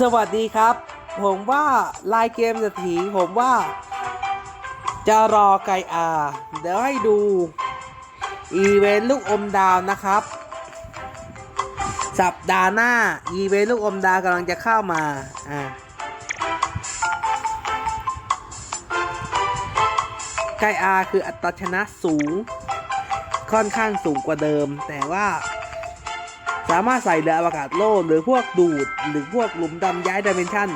สวัสดีครับ ผมว่าลายเกมสถีผมว่า จะรอไกอาเดี๋ยวให้ดู อีเวนต์ลูกอมดาวนะครับ สัปดาห์หน้า อีเวนต์ลูกอมดาวกำลังจะเข้ามาอ่าไกอาคืออัตราชนะสูง ค่อนข้างสูงกว่าเดิม แต่ว่า สามารถใส่เรืออวกาศโล่หรือพวกดูด หรือพวกหลุมดำย้ายดิเมนชัน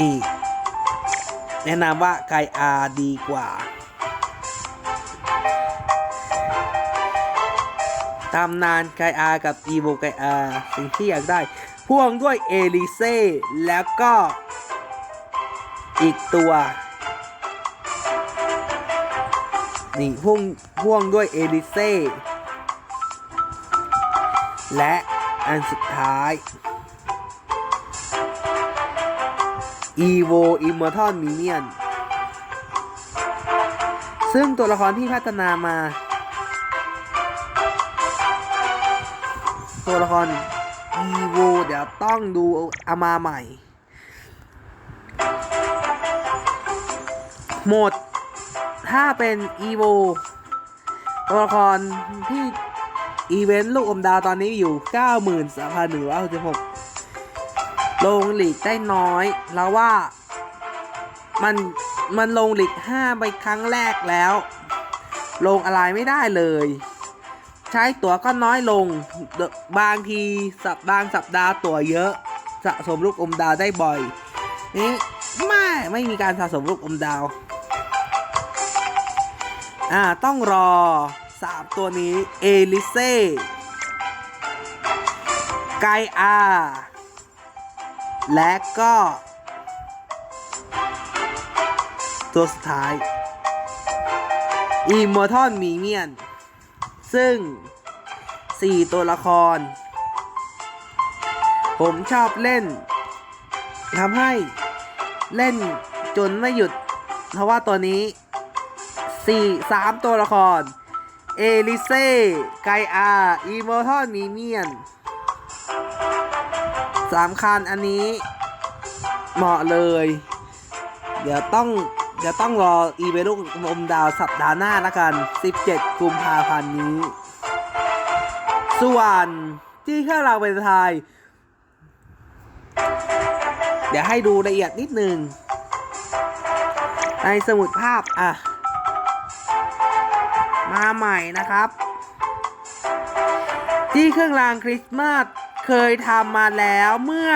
นี่แนะนำว่าไกอาดีกว่าตำนานไกอากับอีโวไกอาสิ่งที่อยากได้ พ่วงด้วยเอลิเซ่แล้วก็อีกตัว นี่พ่วงพ่วงด้วยเอลิเซ่ และอันสุดท้าย Evo Immortal Minion ซึ่งตัวละครที่พัฒนามา ตัวละคร Evo เดี๋ยวต้องดูเอามาใหม่ หมด ถ้าเป็น Evo ตัวละครที่ อีเวนต์ลูกอมดาวตอนนี้อยู่ 93,166 ลงหลีกได้น้อย แล้วว่ามันมันลงหลีก 5 ไปครั้งแรกแล้ว ลงอะไรไม่ได้เลย ใช้ตั๋วก็น้อยลง บางทีสัปบางสัปดาห์ตั๋วเยอะ สะสมลูกอมดาวได้บ่อย นี่ไม่ไม่มีการสะสมลูกอมดาว อ่าต้องรอ สามตัวนี้ เอลิเซ่ไกอาและก็ ตัวสุดท้ายอิมมอร์ทอนมีเมียน ซึ่ง 4 ตัวละคร ผมชอบเล่นทำให้เล่นจนไม่หยุด เพราะว่าตัวนี้สี่สามตัวละคร เอลิเซ่ไกอาอีโมทอนมีเมียนสามคันอันนี้เหมาะเลย เดี๋ยวต้องเดี๋ยวต้องรออีเวลูกอมดาวสัปดาห์หน้าละกัน 17 กุมภาพันธ์นี้ ส่วนที่เครื่องราเป็นไทย เดี๋ยวให้ดูละเอียดนิดนึง ในสมุดภาพอะ ใหม่นะครับ ที่เครื่องรางคริสต์มาสเคยทำมาแล้วเมื่อ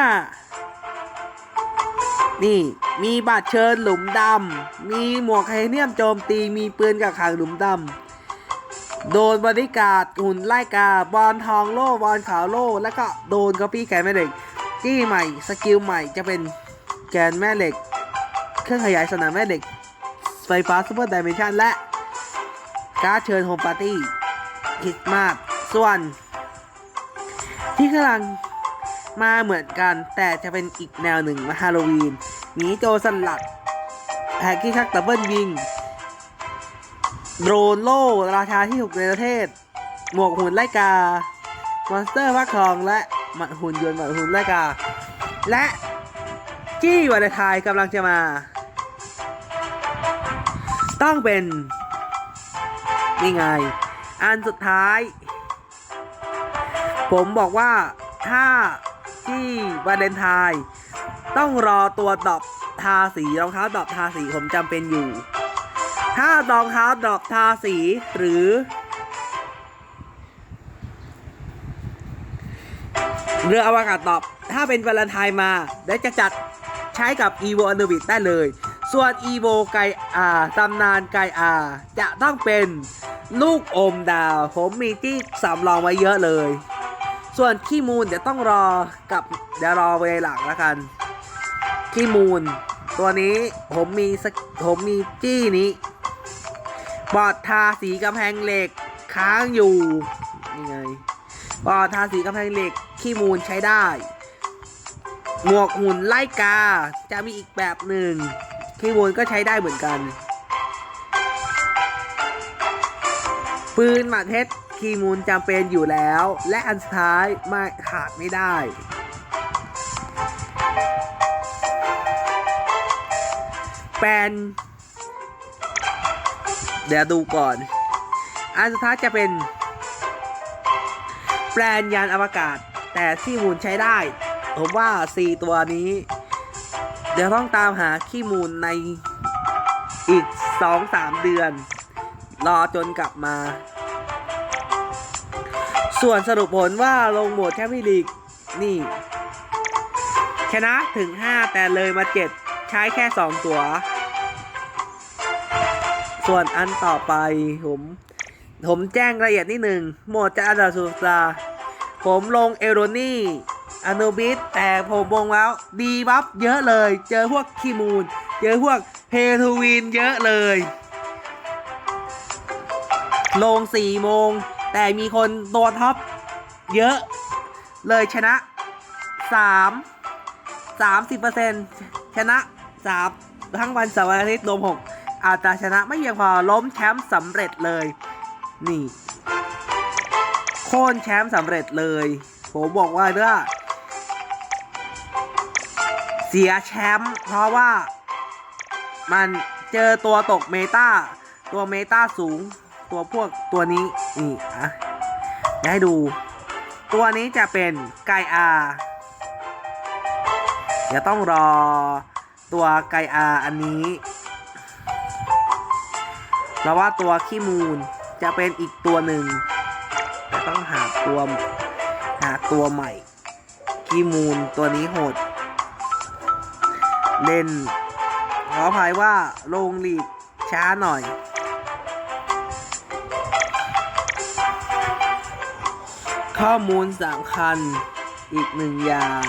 นี่มีบัตรเชิญหลุมดำมีหมวกไฮเนียมโจมตีมีปืนกับขังหลุมดำโดนบริการหุ่นไล่กาบอลทองโล่บอลขาวโล่แล้วก็โดนกอปี้แกนแม่เหล็กจี้ใหม่สกิลใหม่จะเป็นแกนแม่เหล็ก เครื่องขยายสนามแม่เหล็กไฟฟ้าซูเปอร์ดิเมนชันและ การ์ดเชิญโฮมปาร์ตี้คิดมากส่วน ที่กำลังมาเหมือนกัน แต่จะเป็นอีกแนวหนึ่งมาฮาโลวีนหมีโจสลัดแฮกกี้ชักดับเบิลยิงโดรนโล่ราชาที่ถูกในประเทศ หมวกหุ่นไล่กามอนสเตอร์พักทองและหมัดหุ่นยนต์หมัดหุ่นไล่กา และจี้วาเลนไทน์กำลังจะมา ต้องเป็น นี่ไง อันสุดท้าย ผมบอกว่าถ้าที่วาเลนไทน์ต้องรอตัวดอปทาสีรองเท้าดอปทาสีผมจำเป็นอยู่ ถ้ารองเท้าดอปทาสีหรือ เรืออวกาศดอปถ้าเป็นวาเลนไทน์มาเดี๋ยวจะจัดใช้กับ EVO a n u b i t ได้เลย ส่วน EVO ไกอาตำนานไกอาจะต้องเป็นลูกอมดาว ผมมีที่สำรองไว้เยอะเลย ส่วนขี้มูลเดี๋ยวต้องรอกับเดี๋ยวรอเวหลังแล้วกันขี้มูล ตัวนี้ผมมีผมมีจี้นี้ บอดทาสีกำแพงเหล็กค้างอยู่นี่ไงบอดทาสีกำแพงเหล็กขี้มูลใช้ได้หมวกหุ่นไล่กาจะมีอีกแบบหนึ่ง ขี้มูลก็ใช้ได้เหมือนกัน ปืนหมัดเพชรคีมูลจำเป็นอยู่แล้ว และอันสุดท้ายไม่ขาดไม่ได้ แปน เดี๋ยวดูก่อน อันสุดท้ายจะเป็น แปลนยานอวกาศ แต่ที่มูลใช้ได้ ผมว่า 4 ตัวนี้ เดี๋ยวต้องตามหาขี้มูลในอีก2-3เดือน รอจนกลับมา ส่วนสรุปผลว่าลงโหมดแชมเปี้ยนลีกนี่ ชนะถึง 5 แต่เลยมา 7 ใช้แค่ 2 ตัว ส่วนอันต่อไปผม ผมแจ้งรายละเอียดนิดหนึ่งโหมดจะอันดับสุดาผมลงเอโรนี่ อโนบิสแต่ผมมองแล้วดีบัฟเยอะเลย เจอพวกคีมูนเจอพวกเพทูวินเยอะเลย ลง4โมง แต่มีคนตัวท็อปเยอะ เลยชนะ3 30%ชนะ3ทั้งวันเสาร์อาทิตย์รวม6อาจจะชนะไม่เพียงพอล้มแชมป์สำเร็จเลย นี่ โค่นแชมป์สำเร็จเลย ผมบอกว่าเด้อ สียแชมป์เพราะว่ามันเจอตัวตกเมตาตัวเมตาสูง ตัวพวกตัวนี้นี่อะเดี๋ยให้ดู ตัวนี้จะเป็นไกอาเดี๋ยวต้องรอตัวไกอาอันนี้เพราะว่าตัวขี้มูลจะเป็นอีกตัวหนึ่งแต่ต้องหาตัวหาตัวใหม่ขี้มูลตัวนี้โหด เล่นขออภัยว่าลงลีกช้าหน่อย ข้อมูลสำคัญอีกหนึ่งอย่าง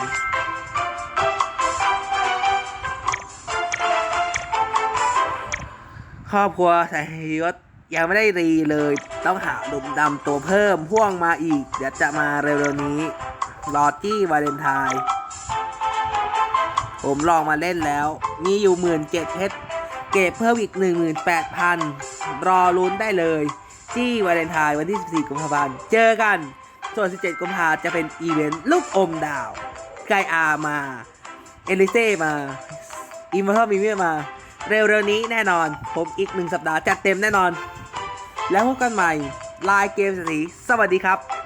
ครอบครัวสายยศยังไม่ได้รีเลย ต้องหาหลุมดำตัวเพิ่มพ่วงมาอีก เดี๋ยวจะมาเร็วๆนี้รอจี้วาเลนไทน์ ผมลองมาเล่นแล้ว มีอยู่หมื่นเจ็ดเพชรเก็บเพิ่มอีก 18,000 รอลุ้นได้เลยที่วาเลนไทน์วันที่ 14 กุมภาพันธ์ เจอกัน ส่วน 17 กุมภาจะเป็นอีเวนต์ลูกอมดาวไกอามา เอลิเซ่มา อิมมอร์ทัลมีเมียมา เร็วๆนี้แน่นอน ผมอีกหนึ่งสัปดาห์จัดเต็มแน่นอน แล้วพบกันใหม่ ลายเกมสีสวัสดีครับ